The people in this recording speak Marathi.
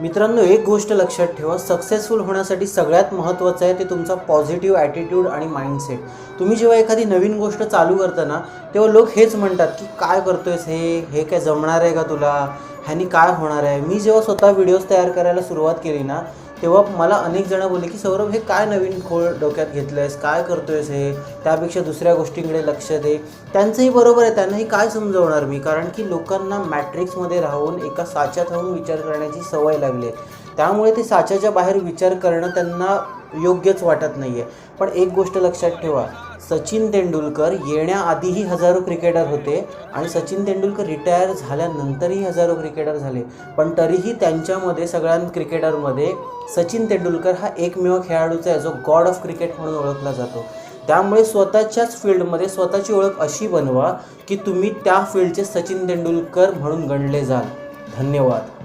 मित्रांनो एक गोष्ट लक्षात ठेवा सक्सेसफुल होण्यासाठी सगळ्यात महत्त्वाचं आहे ते तुमचा पॉझिटिव्ह ॲटिट्यूड आणि माइंडसेट तुम्ही जेव्हा एखादी नवीन गोष्ट चालू करता ना तेव्हा लोक हेच म्हणतात की काय करतोयस हे? हे काय जमणार आहे का तुला? ह्यानी काय होणार आहे? मी जेव्हा स्वतः व्हिडिओज तयार करायला सुरुवात केली ना तेव्हा मला अनेक जणं बोलले की सौरभ हे काय नवीन खोळ डोक्यात घेतलं आहेस काय करतो आहेस हे? त्यापेक्षा दुसऱ्या गोष्टींकडे लक्ष दे. त्यांचंही बरोबर आहे त्यांनाही काय समजवणार मी? कारण की लोकांना मॅट्रिक्समध्ये राहून एका साच्यात राहून विचार करण्याची सवय लागली आहे. त्यामुळे ते साच्याच्या बाहेर विचार करणं त्यांना योग्यच वाटत नाही आहे पण एक गोष्ट लक्षात ठेवा सचिन तेंडुलकर येण्याआधीही हजारो क्रिकेटर होते आणि सचिन तेंडुलकर रिटायर झाल्यानंतरही हजारो क्रिकेटर झाले. पण तरीही त्यांच्यामध्ये सगळ्या क्रिकेटरमध्ये सचिन तेंडुलकर हा एकमेव खेळाडूचा आहे जो गॉड ऑफ क्रिकेट म्हणून ओळखला जातो. त्यामुळे स्वतःच्याच फील्डमध्ये स्वतःची ओळख अशी बनवा की तुम्ही त्या फील्डचे सचिन तेंडुलकर म्हणून गणले जाल. धन्यवाद.